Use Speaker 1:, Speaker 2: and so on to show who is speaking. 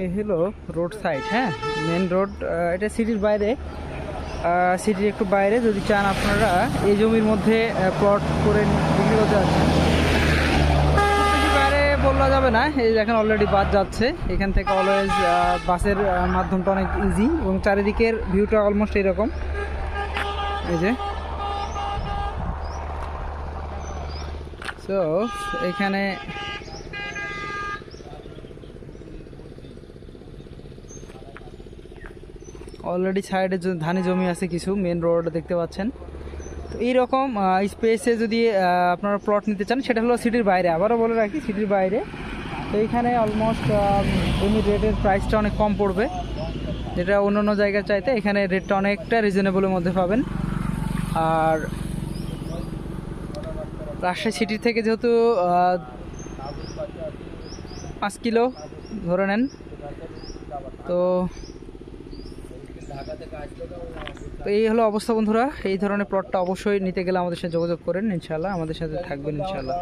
Speaker 1: এ হলো road side হ্যাঁ? Main road এটা সিটির বাইরে। সিটির একটু বাইরে, যদি চান আপনারা এই জমির মধ্যে প্লট করে বিক্রি করতে যাচ্ছেন বাইরে বলা যাবে না, এই দেখেন অলরেডি বাস যাচ্ছে। এখান থেকে অলওয়েজ বাসের মাধ্যমটা অনেক ইজি এবং চারিদিকের ভিউটা অলমোস্ট এরকম। এই যে। সো এখানে অলরেডি সাইডে ধানি জমি আছে কিছু মেন রোড দেখতে পাচ্ছেন। তো এইরকম স্পেসে যদি আপনারা প্লট নিতে চান, সেটা হলো সিটির বাইরে। আবারও বলে রাখি, সিটির বাইরে। তো এইখানে অলমোস্ট জমির রেটের প্রাইসটা অনেক কম পড়বে। যেটা অন্য অন্য জায়গার চাইতে, এখানে রেটটা অনেকটা রিজনেবলের মধ্যে পাবেন। আর রাজশাহী সিটি থেকে যেহেতু পাঁচ কিলো ধরে নেন, তো তো এই হলো অবস্থা বন্ধুরা। এই ধরনের প্লটটা অবশ্যই নিতে গেলে আমাদের সাথে যোগাযোগ করেন ইনশাল্লাহ আমাদের সাথে থাকবেন ইনশাল্লাহ